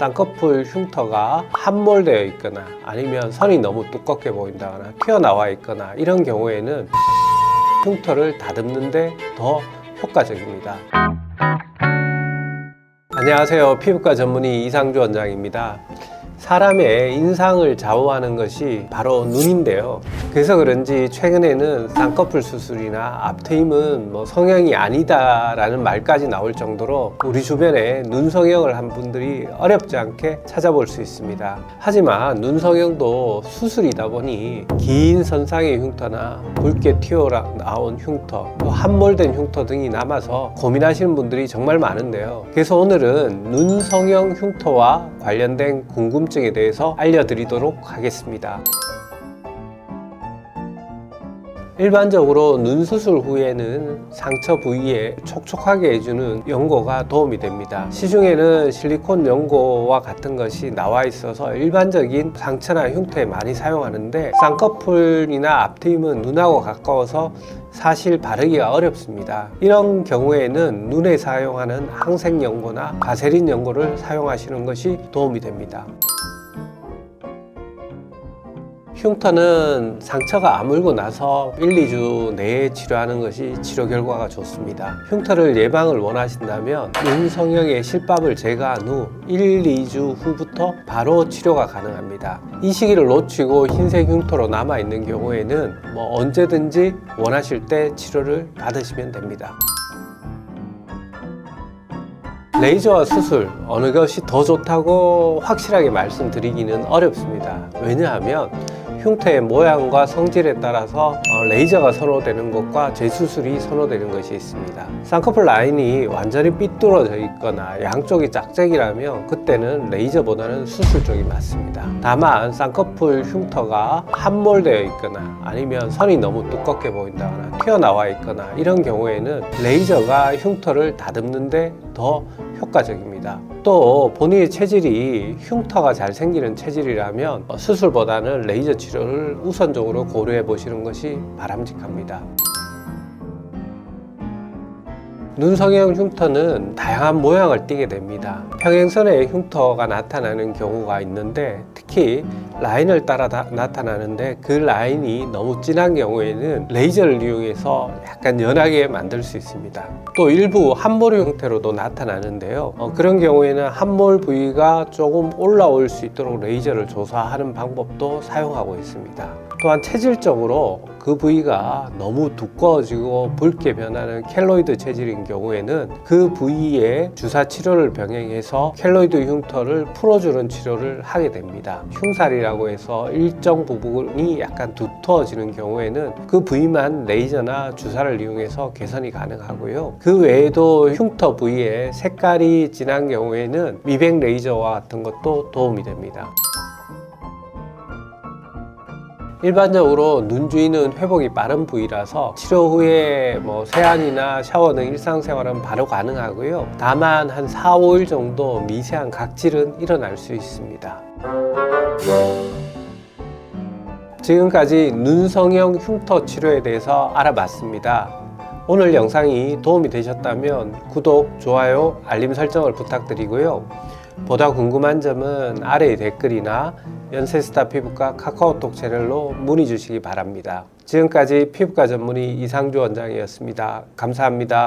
쌍꺼풀 흉터가 함몰되어 있거나 아니면 선이 너무 두껍게 보인다거나 튀어나와 있거나 이런 경우에는 흉터를 다듬는데 더 효과적입니다. 안녕하세요. 피부과 전문의 이상주 원장입니다. 사람의 인상을 좌우하는 것이 바로 눈인데요. 그래서 그런지 최근에는 쌍꺼풀 수술이나 앞트임은 뭐 성형이 아니다라는 말까지 나올 정도로 우리 주변에 눈 성형을 한 분들이 어렵지 않게 찾아볼 수 있습니다. 하지만 눈 성형도 수술이다 보니 긴 선상의 흉터나 붉게 튀어나온 흉터, 또 함몰된 흉터 등이 남아서 고민하시는 분들이 정말 많은데요. 그래서 오늘은 눈 성형 흉터와 관련된 궁금 증에 대해서 알려드리도록 하겠습니다. 일반적으로 눈 수술 후에는 상처 부위에 촉촉하게 해주는 연고가 도움이 됩니다. 시중에는 실리콘 연고와 같은 것이 나와 있어서 일반적인 상처나 흉터에 많이 사용하는데 쌍꺼풀이나 앞트임은 눈하고 가까워서 사실 바르기가 어렵습니다. 이런 경우에는 눈에 사용하는 항생 연고나 가세린 연고를 사용하시는 것이 도움이 됩니다. 흉터는 상처가 아물고 나서 1, 2주 내에 치료하는 것이 치료 결과가 좋습니다. 흉터를 예방을 원하신다면 눈 성형의 실밥을 제거한 후 1, 2주 후부터 바로 치료가 가능합니다. 이 시기를 놓치고 흰색 흉터로 남아 있는 경우에는 뭐 언제든지 원하실 때 치료를 받으시면 됩니다. 레이저와 수술 어느 것이 더 좋다고 확실하게 말씀드리기는 어렵습니다. 왜냐하면 흉터의 모양과 성질에 따라서 어, 레이저가 선호되는 것과 재수술이 선호되는 것이 있습니다. 쌍꺼풀 라인이 완전히 삐뚤어져 있거나 양쪽이 짝짝이라면 그때는 레이저보다는 수술 쪽이 맞습니다. 다만 쌍꺼풀 흉터가 함몰되어 있거나 아니면 선이 너무 두껍게 보인다거나 튀어나와 있거나 이런 경우에는 레이저가 흉터를 다듬는데 더 효과적입니다. 또 본인의 체질이 흉터가 잘 생기는 체질이라면 수술보다는 레이저 치료를 우선적으로 고려해 보시는 것이 바람직합니다. 눈 성형 흉터는 다양한 모양을 띠게 됩니다. 평행선의 흉터가 나타나는 경우가 있는데 특히 라인을 따라 다- 나타나는데 그 라인이 너무 진한 경우에는 레이저를 이용해서 약간 연하게 만들 수 있습니다. 또 일부 함몰 형태로도 나타나는데요. 어, 그런 경우에는 함몰 부위가 조금 올라올 수 있도록 레이저를 조사하는 방법도 사용하고 있습니다. 또한 체질적으로 그 부위가 너무 두꺼워지고 붉게 변하는 켈로이드 체질인 경우에는 그 부위에 주사 치료를 병행해서 켈로이드 흉터를 풀어주는 치료를 하게 됩니다. 흉살이라고 해서 일정 부분이 약간 두터워지는 경우에는 그 부위만 레이저나 주사를 이용해서 개선이 가능하고요. 그 외에도 흉터 부위에 색깔이 진한 경우에는 미백 레이저와 같은 것도 도움이 됩니다. 일반적으로 눈 주위는 회복이 빠른 부위라서 치료 후에 뭐 세안이나 샤워 등 일상생활은 바로 가능하고요. 다만 한 4, 5일 정도 미세한 각질은 일어날 수 있습니다. 지금까지 눈성형 흉터 치료에 대해서 알아봤습니다. 오늘 영상이 도움이 되셨다면 구독, 좋아요, 알림 설정을 부탁드리고요. 보다 궁금한 점은 아래의 댓글이나 연세스타 피부과 카카오톡 채널로 문의 주시기 바랍니다. 지금까지 피부과 전문의 이상주 원장이었습니다. 감사합니다.